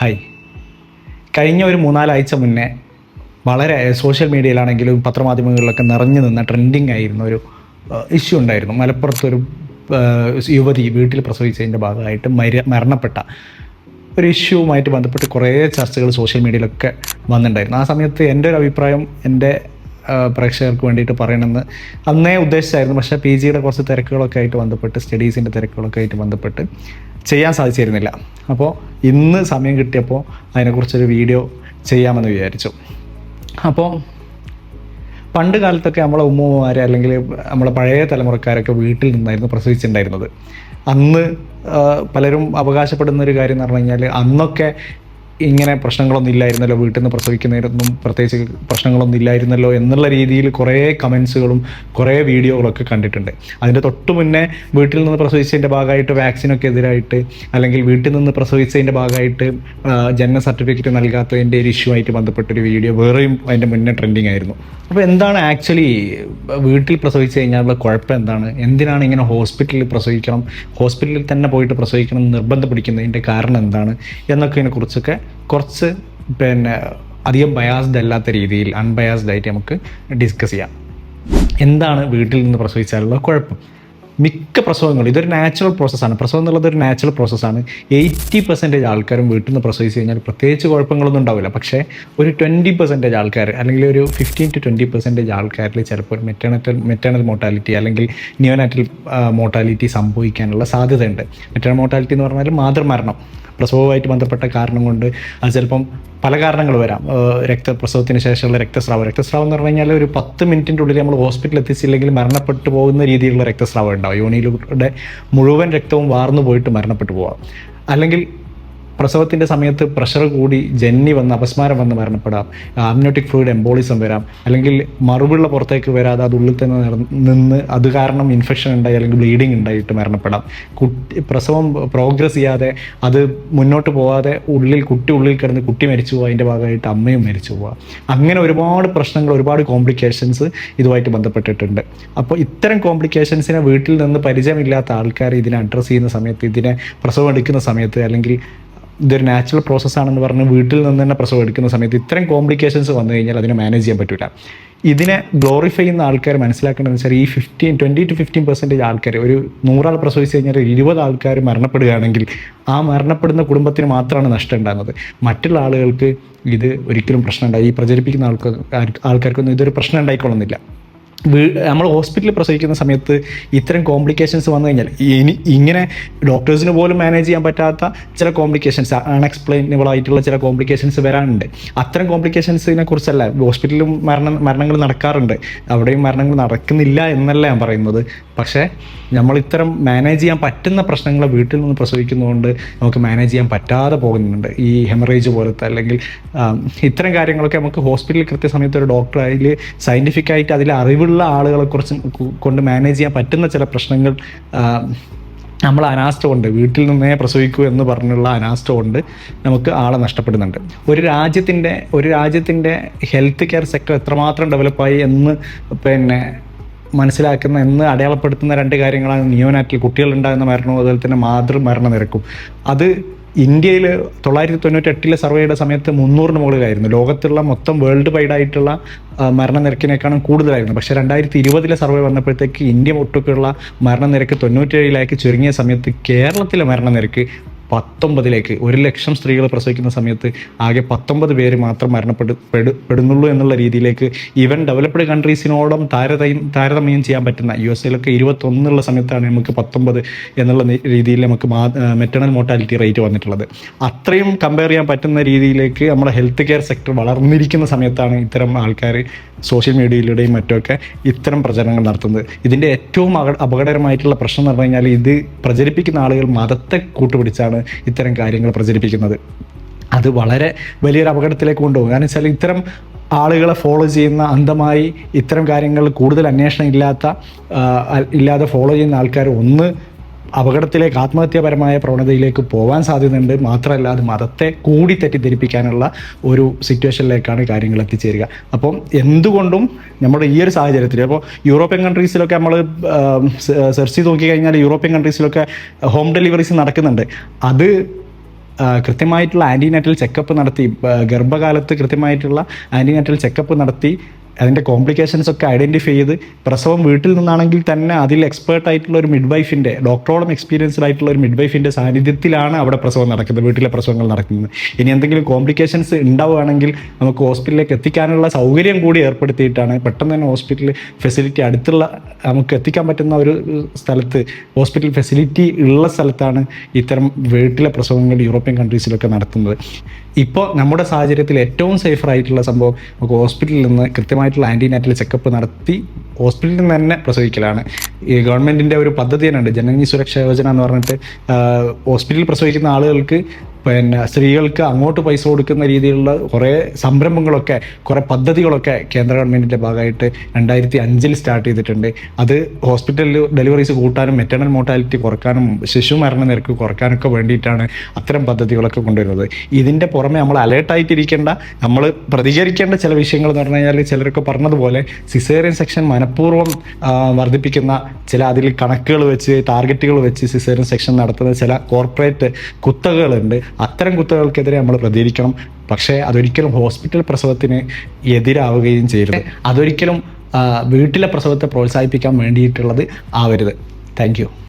Hi കഴിഞ്ഞ ഒരു മൂന്നാലാഴ്ച മുന്നേ വളരെ സോഷ്യൽ മീഡിയയിലാണെങ്കിലും പത്രമാധ്യമങ്ങളിലൊക്കെ നിറഞ്ഞു നിന്ന ട്രെൻഡിങ് ആയിരുന്ന ഒരു ഇഷ്യൂ ഉണ്ടായിരുന്നു. മലപ്പുറത്തൊരു യുവതി വീട്ടിൽ പ്രസവിച്ചതിന്റെ ഭാഗമായിട്ട് മര മരണപ്പെട്ട ഒരു ഇഷ്യൂവുമായിട്ട് ബന്ധപ്പെട്ട് കുറേ ചർച്ചകൾ സോഷ്യൽ മീഡിയയിലൊക്കെ വന്നിട്ടുണ്ടായിരുന്നു. ആ സമയത്ത് എന്റെ ഒരു അഭിപ്രായം എന്റെ പ്രേക്ഷകർക്ക് വേണ്ടിയിട്ട് പറയണമെന്ന് അന്നേ ഉദ്ദേശിച്ചായിരുന്നു. പക്ഷേ പി ജിയുടെ കുറച്ച് തിരക്കുകളൊക്കെ ആയിട്ട് ബന്ധപ്പെട്ട് സ്റ്റഡീസിന്റെ തിരക്കുകളൊക്കെ ആയിട്ട് ബന്ധപ്പെട്ട് ചെയ്യാൻ സാധിച്ചിരുന്നില്ല. അപ്പോൾ ഇന്ന് സമയം കിട്ടിയപ്പോൾ അതിനെക്കുറിച്ചൊരു വീഡിയോ ചെയ്യാമെന്ന് വിചാരിച്ചു. അപ്പോൾ പണ്ട് കാലത്തൊക്കെ നമ്മളെ ഉമ്മമാരെ അല്ലെങ്കിൽ നമ്മളെ പഴയ തലമുറക്കാരൊക്കെ വീട്ടിൽ നിന്നായിരുന്നു പ്രസവിച്ചിട്ടുണ്ടായിരുന്നത്. അന്ന് പലരും അവകാശപ്പെടുന്ന ഒരു കാര്യം എന്ന് പറഞ്ഞു കഴിഞ്ഞാൽ അന്നൊക്കെ ഇങ്ങനെ പ്രശ്നങ്ങളൊന്നും ഇല്ലായിരുന്നല്ലോ വീട്ടിൽ നിന്ന് പ്രസവിക്കുന്നതിനൊന്നും പ്രത്യേകിച്ച് പ്രശ്നങ്ങളൊന്നും ഇല്ലായിരുന്നല്ലോ എന്നുള്ള രീതിയിൽ കുറേ കമൻസുകളും കുറേ വീഡിയോകളൊക്കെ കണ്ടിട്ടുണ്ട്. അതിന്റെ തൊട്ട് മുന്നേ വീട്ടിൽ നിന്ന് പ്രസവിച്ചതിന്റെ ഭാഗമായിട്ട് വാക്സിനൊക്കെ എതിരായിട്ട് അല്ലെങ്കിൽ വീട്ടിൽ നിന്ന് പ്രസവിച്ചതിന്റെ ഭാഗമായിട്ട് ജനന സർട്ടിഫിക്കറ്റ് നൽകാത്തതിന്റെ ഒരു ഇഷ്യൂ ആയിട്ട് ബന്ധപ്പെട്ടൊരു വീഡിയോ വേറെയും അതിന്റെ മുന്നേ ട്രെൻഡിങ് ആയിരുന്നു. അപ്പോൾ എന്താണ് ആക്ച്വലി വീട്ടിൽ പ്രസവിച്ച് കഴിഞ്ഞാലുള്ള കുഴപ്പം എന്താണ്? എന്തിനാണ് ഇങ്ങനെ ഹോസ്പിറ്റലിൽ പ്രസവിക്കണം? ഹോസ്പിറ്റലിൽ തന്നെ പോയിട്ട് പ്രസവിക്കണം നിർബന്ധം പിടിക്കുന്നതിന്റെ കാരണം എന്താണ്? എന്നൊക്കെ കുറിച്ചൊക്കെ കുറച്ച് പിന്നെ അധികം ബയാസ്ഡ് അല്ലാത്ത രീതിയിൽ അൺബയാസ്ഡ് ആയിട്ട് നമുക്ക് ഡിസ്കസ് ചെയ്യാം. എന്താണ് വീട്ടിൽ നിന്ന് പ്രസവിച്ചാലുള്ള കുഴപ്പം? മിക്ക പ്രസവങ്ങളും ഇതൊരു നാച്ചുറൽ പ്രോസസ്സാണ് പ്രസവം എന്നുള്ളത് ഒരു നാച്ചുറൽ പ്രോസസ്സാണ് എയ്റ്റി പെർസെന്റേജ് ആൾക്കാരും വീട്ടിൽ നിന്ന് പ്രസവിച്ച് കഴിഞ്ഞാൽ പ്രത്യേകിച്ച് കുഴപ്പങ്ങളൊന്നും ഉണ്ടാവില്ല. പക്ഷേ ഒരു ട്വന്റി പെർസെന്റേജ് ആൾക്കാർ അല്ലെങ്കിൽ ഒരു ഫിഫ്റ്റീൻ ടു ട്വന്റി പെർസെന്റേജ് ആൾക്കാരിൽ ചിലപ്പോൾ മെറ്റേണറ്റൽ മെറ്റേണൽ മോർട്ടാലിറ്റി അല്ലെങ്കിൽ നിയോനാറ്റൽ മോർട്ടാലിറ്റി സംഭവിക്കാനുള്ള സാധ്യതയുണ്ട്. മെറ്റേണൽ മോർട്ടാലിറ്റി എന്ന് പറഞ്ഞാൽ മാതൃമരണം. പ്രസവവുമായിട്ട് ബന്ധപ്പെട്ട കാരണം കൊണ്ട് അത് ചിലപ്പം പല കാരണങ്ങൾ വരാം. രക്ത രക്തപ്രസവത്തിന് ശേഷമുള്ള രക്തസ്രാവം. രക്തസ്രാവം എന്ന് പറഞ്ഞു കഴിഞ്ഞാൽ ഒരു പത്ത് മിനിറ്റിന്റെ ഉള്ളിൽ നമ്മൾ ഹോസ്പിറ്റലിൽ എത്തിച്ചില്ലെങ്കിൽ മരണപ്പെട്ടു പോകുന്ന രീതിയിലുള്ള രക്തസ്രാവം ഉണ്ടാവും. യോനിയിലൂടെ മുഴുവൻ രക്തവും വാർന്നു പോയിട്ട് മരണപ്പെട്ടു പോവാം. അല്ലെങ്കിൽ പ്രസവത്തിന്റെ സമയത്ത് പ്രഷർ കൂടി ജന്നി വന്ന് അപസ്മാരം വന്ന് മരണപ്പെടാം. ആംനോട്ടിക് ഫ്ലൂയിഡ് എംബോളിസം വരാം. അല്ലെങ്കിൽ മറുപിള്ള പുറത്തേക്ക് വരാതെ അത് ഉള്ളിൽ തന്നെ നിന്ന് അത് കാരണം ഇൻഫെക്ഷൻ ഉണ്ടായി അല്ലെങ്കിൽ ബ്ലീഡിങ് ഉണ്ടായിട്ട് മരണപ്പെടാം. കുട്ടി പ്രസവം പ്രോഗ്രസ് ചെയ്യാതെ അത് മുന്നോട്ട് പോകാതെ ഉള്ളിൽ കുട്ടി ഉള്ളിൽ കിടന്ന് കുട്ടി മരിച്ചു പോകുക അതിന്റെ ഭാഗമായിട്ട് അമ്മയും മരിച്ചു പോവുക അങ്ങനെ ഒരുപാട് പ്രശ്നങ്ങൾ ഒരുപാട് കോംപ്ലിക്കേഷൻസ് ഇതുമായിട്ട് ബന്ധപ്പെട്ടിട്ടുണ്ട്. അപ്പോൾ ഇത്തരം കോംപ്ലിക്കേഷൻസിനെ വീട്ടിൽ നിന്ന് പരിചയമില്ലാത്ത ആൾക്കാർ ഇതിനെ അഡ്രസ്സ് ചെയ്യുന്ന സമയത്ത് ഇതിനെ പ്രസവം എടുക്കുന്ന സമയത്ത് അല്ലെങ്കിൽ ഇതൊരു നാച്ചുറൽ പ്രോസസ്സാണെന്ന് പറഞ്ഞ് വീട്ടിൽ നിന്ന് തന്നെ പ്രസവം എടുക്കുന്ന സമയത്ത് ഇത്രയും കോംപ്ലിക്കേഷൻസ് വന്നു കഴിഞ്ഞാൽ അതിനെ മാനേജ് ചെയ്യാൻ പറ്റില്ല ഇതിനെ ഗ്ലോറിഫൈ ചെയ്യുന്ന ആൾക്കാർ മനസ്സിലാക്കേണ്ടതെന്ന് വെച്ചാൽ ഈ fifteen twenty to fifteen percentage ആൾക്കാർ ഒരു നൂറാൾ പ്രസവിച്ച് കഴിഞ്ഞാൽ ഒരു ഇരുപത് ആൾക്കാർ മരണപ്പെടുകയാണെങ്കിൽ ആ മരണപ്പെടുന്ന കുടുംബത്തിന് മാത്രമാണ് നഷ്ടം ഉണ്ടാകുന്നത്. മറ്റുള്ള ആളുകൾക്ക് ഇത് ഒരിക്കലും പ്രശ്നമുണ്ടായി ഈ പ്രചരിപ്പിക്കുന്ന ആൾക്കാർ ആൾക്കാർക്കൊന്നും ഇതൊരു പ്രശ്നം ഉണ്ടായിക്കൊള്ളുന്നില്ല. നമ്മൾ ഹോസ്പിറ്റലിൽ പ്രസവിക്കുന്ന സമയത്ത് ഇത്തരം കോംപ്ലിക്കേഷൻസ് വന്നു കഴിഞ്ഞാൽ ഇനി ഇങ്ങനെ ഡോക്ടേഴ്സിന് പോലും മാനേജ് ചെയ്യാൻ പറ്റാത്ത ചില കോംപ്ലിക്കേഷൻസ് അൺഎക്സ്പ്ലെയിനബിൾ ആയിട്ടുള്ള ചില കോംപ്ലിക്കേഷൻസ് വരാനുണ്ട്. അത്തരം കോംപ്ലിക്കേഷൻസിനെ കുറിച്ചല്ല ഹോസ്പിറ്റലിലും മരണ മരണങ്ങൾ നടക്കാറുണ്ട്. അവിടെയും മരണങ്ങൾ നടക്കുന്നില്ല എന്നല്ല ഞാൻ പറയുന്നത്. പക്ഷേ നമ്മൾ ഇത്തരം മാനേജ് ചെയ്യാൻ പറ്റുന്ന പ്രശ്നങ്ങൾ വീട്ടിൽ നിന്ന് പ്രസവിക്കുന്നതുകൊണ്ട് നമുക്ക് മാനേജ് ചെയ്യാൻ പറ്റാതെ പോകുന്നുണ്ട്. ഈ ഹെമറേജ് പോലത്തെ അല്ലെങ്കിൽ ഇത്തരം കാര്യങ്ങളൊക്കെ നമുക്ക് ഹോസ്പിറ്റലിൽ കൃത്യസമയത്ത് ഒരു ഡോക്ടർ അതിൽ സയന്റിഫിക്കായിട്ട് അതിൽ അറിവുള്ള ആളുകളെ കുറിച്ച് കൊണ്ട് മാനേജ് ചെയ്യാൻ പറ്റുന്ന ചില പ്രശ്നങ്ങൾ നമ്മൾ അനാസ്ഥ കൊണ്ട് വീട്ടിൽ നിന്നേ പ്രസവിക്കൂ എന്ന് പറഞ്ഞുള്ള അനാസ്ഥ കൊണ്ട് നമുക്ക് ആളെ നഷ്ടപ്പെടുന്നുണ്ട്. ഒരു രാജ്യത്തിന്റെ ഒരു രാജ്യത്തിന്റെ ഹെൽത്ത് കെയർ സെക്ടർ എത്രമാത്രം ഡെവലപ്പായി എന്ന് പിന്നെ മനസ്സിലാക്കുന്ന എന്ന് അടയാളപ്പെടുത്തുന്ന രണ്ട് കാര്യങ്ങളാണ് നിയോനാറ്റിൽ കുട്ടികളുണ്ടാകുന്ന മരണവും അതുപോലെ തന്നെ മാതൃമരണ നിരക്കും അത് ഇന്ത്യയിൽ തൊള്ളായിരത്തി തൊണ്ണൂറ്റി എട്ടിലെ സർവേയുടെ സമയത്ത് മുന്നൂറിന് മുകളിലായിരുന്നു. ലോകത്തുള്ള മൊത്തം വേൾഡ് വൈഡ് ആയിട്ടുള്ള ആ, മരണനിരക്കിനേക്കാളും കൂടുതലായിരുന്നു. പക്ഷേ രണ്ടായിരത്തി ഇരുപതിലെ സർവേ വന്നപ്പോഴത്തേക്ക് ഇന്ത്യ ഒട്ടുക്കുള്ള മരണനിരക്ക് തൊണ്ണൂറ്റേഴിലേക്ക് ചുരുങ്ങിയ സമയത്ത് കേരളത്തിലെ മരണനിരക്ക് പത്തൊമ്പതിലേക്ക് ഒരു ലക്ഷം സ്ത്രീകൾ പ്രസവിക്കുന്ന സമയത്ത് ആകെ പത്തൊമ്പത് പേര് മാത്രം മരണപ്പെടു പെടു- പെടുന്നുള്ളൂ എന്നുള്ള രീതിയിലേക്ക് ഈവൻ ഡെവലപ്ഡ് കൺട്രീസിനോടും താരതമ്യം താരതമ്യം ചെയ്യാൻ പറ്റുന്ന യു എസ് എയിലൊക്കെ ഇരുപത്തൊന്നുള്ള സമയത്താണ് നമുക്ക് പത്തൊമ്പത് എന്നുള്ള രീതിയിൽ നമുക്ക് മാ മെറ്റേണൽ മോർട്ടാലിറ്റി റേറ്റ് വന്നിട്ടുള്ളത്. അത്രയും കമ്പയർ ചെയ്യാൻ പറ്റുന്ന രീതിയിലേക്ക് നമ്മുടെ ഹെൽത്ത് കെയർ സെക്ടർ വളർന്നിരിക്കുന്ന സമയത്താണ് ഇത്തരം ആൾക്കാർ സോഷ്യൽ മീഡിയയിലൂടെയും മറ്റുമൊക്കെ ഇത്തരം പ്രചരണങ്ങൾ നടത്തുന്നത്. ഇതിന്റെ ഏറ്റവും അപകടകരമായിട്ടുള്ള പ്രശ്നം എന്ന് പറഞ്ഞു കഴിഞ്ഞാൽ ഇത് പ്രചരിപ്പിക്കുന്ന ആളുകൾ മതത്തെ കൂട്ടുപിടിച്ചാണ് ഇത്തരം കാര്യങ്ങൾ പ്രചരിപ്പിക്കുന്നത്. അത് വളരെ വലിയൊരു അപകടത്തിലേക്ക് കൊണ്ടുപോകും. കാരണം വെച്ചാൽ ഇത്തരം ആളുകളെ ഫോളോ ചെയ്യുന്ന അന്ധമായി ഇത്തരം കാര്യങ്ങൾ കൂടുതൽ അന്വേഷണം ഇല്ലാത്ത ഇല്ലാതെ ഫോളോ ചെയ്യുന്ന ആൾക്കാർ ഒന്ന് അപകടത്തിലേക്ക് ആത്മഹത്യാപരമായ പ്രവണതയിലേക്ക് പോകാൻ സാധ്യതയുണ്ട്. മാത്രമല്ല അത് മതത്തെ കൂടി തെറ്റിദ്ധരിപ്പിക്കാനുള്ള ഒരു സിറ്റുവേഷനിലേക്കാണ് കാര്യങ്ങൾ എത്തിച്ചേരുക. അപ്പം എന്തുകൊണ്ടും നമ്മുടെ ഈ ഒരു സാഹചര്യത്തിൽ അപ്പോൾ യൂറോപ്യൻ കൺട്രീസിലൊക്കെ നമ്മൾ സെർച്ച് ചെയ്ത് നോക്കിക്കഴിഞ്ഞാൽ യൂറോപ്യൻ കൺട്രീസിലൊക്കെ ഹോം ഡെലിവറീസ് നടക്കുന്നുണ്ട്. അത് കൃത്യമായിട്ടുള്ള ആന്റിനാറ്റൽ ചെക്കപ്പ് നടത്തി ഗർഭകാലത്ത് കൃത്യമായിട്ടുള്ള ആന്റിനാറ്റൽ ചെക്കപ്പ് നടത്തി അതിന്റെ കോംപ്ലിക്കേഷൻസ് ഒക്കെ ഐഡന്റിഫൈ ചെയ്ത് പ്രസവം വീട്ടിൽ നിന്നാണെങ്കിൽ തന്നെ അതിൽ എക്സ്പേർട്ട് ആയിട്ടുള്ള ഒരു മിഡ് വൈഫിന്റെ ഡോക്ടറോളം എക്സ്പീരിയൻസ്ഡ് ആയിട്ടുള്ള ഒരു മിഡ് വൈഫിന്റെ സാന്നിധ്യത്തിലാണ് അവിടെ പ്രസവം നടക്കുന്നത് വീട്ടിലെ പ്രസവങ്ങൾ നടക്കുന്നത്. ഇനി എന്തെങ്കിലും കോംപ്ലിക്കേഷൻസ് ഉണ്ടാവുകയാണെങ്കിൽ നമുക്ക് ഹോസ്പിറ്റലിലേക്ക് എത്തിക്കാനുള്ള സൗകര്യം കൂടി ഏർപ്പെടുത്തിയിട്ടാണ് പെട്ടെന്ന് തന്നെ ഹോസ്പിറ്റൽ ഫെസിലിറ്റി അടുത്തുള്ള നമുക്ക് എത്തിക്കാൻ പറ്റുന്ന ഒരു സ്ഥലത്ത് ഹോസ്പിറ്റൽ ഫെസിലിറ്റി ഉള്ള സ്ഥലത്താണ് ഇത്തരം വീട്ടിലെ പ്രസവങ്ങൾ യൂറോപ്യൻ കൺട്രീസിലൊക്കെ നടത്തുന്നത്. ഇപ്പോൾ നമ്മുടെ സാഹചര്യത്തിൽ ഏറ്റവും സേഫർ ആയിട്ടുള്ള സംഭവം നമുക്ക് ഹോസ്പിറ്റലിൽ നിന്ന് കൃത്യമായിട്ടുള്ള ആന്റിനാറ്റൽ ചെക്കപ്പ് നടത്തി ഹോസ്പിറ്റലിൽ നിന്ന് തന്നെ പ്രസവിക്കലാണ്. ഈ ഗവൺമെന്റിന്റെ ഒരു പദ്ധതി തന്നെ ഉണ്ട് ജനനി സുരക്ഷാ യോജന എന്ന് പറഞ്ഞിട്ട് ഹോസ്പിറ്റലിൽ പ്രസവിക്കുന്ന ആളുകൾക്ക് പിന്നെ സ്ത്രീകൾക്ക് അങ്ങോട്ട് പൈസ കൊടുക്കുന്ന രീതിയിലുള്ള കുറേ സംരംഭങ്ങളൊക്കെ കുറേ പദ്ധതികളൊക്കെ കേന്ദ്ര ഗവൺമെന്റിന്റെ ഭാഗമായിട്ട് രണ്ടായിരത്തി അഞ്ചിൽ സ്റ്റാർട്ട് ചെയ്തിട്ടുണ്ട്. അത് ഹോസ്പിറ്റലിൽ ഡെലിവറീസ് കൂട്ടാനും മെറ്റേണൽ മോർട്ടാലിറ്റി കുറക്കാനും ശിശു മരണ നിരക്ക് കുറക്കാനൊക്കെ വേണ്ടിയിട്ടാണ് അത്തരം പദ്ധതികളൊക്കെ കൊണ്ടുവരുന്നത്. ഇതിന്റെ പുറമെ നമ്മൾ അലേർട്ടായിട്ടിരിക്കേണ്ട നമ്മൾ പ്രതികരിക്കേണ്ട ചില വിഷയങ്ങൾ എന്ന് പറഞ്ഞു കഴിഞ്ഞാൽ ചിലരൊക്കെ പറഞ്ഞതുപോലെ സിസേറിയൻ സെക്ഷൻ മനഃപൂർവം വർദ്ധിപ്പിക്കുന്ന ചില അതിൽ കണക്കുകൾ വെച്ച് ടാർഗറ്റുകൾ വെച്ച് സിസേറിയൻ സെക്ഷൻ നടത്തുന്ന ചില കോർപ്പറേറ്റ് കുത്തകളുണ്ട് അത്തരം കുത്തകൾക്കെതിരെ നമ്മൾ പ്രതികരിക്കണം. പക്ഷേ അതൊരിക്കലും ഹോസ്പിറ്റൽ പ്രസവത്തിന് എതിരാവുകയും ചെയ്യരുത്. അതൊരിക്കലും വീട്ടിലെ പ്രസവത്തെ പ്രോത്സാഹിപ്പിക്കാൻ വേണ്ടിയിട്ടുള്ളത് ആവരുത്. താങ്ക്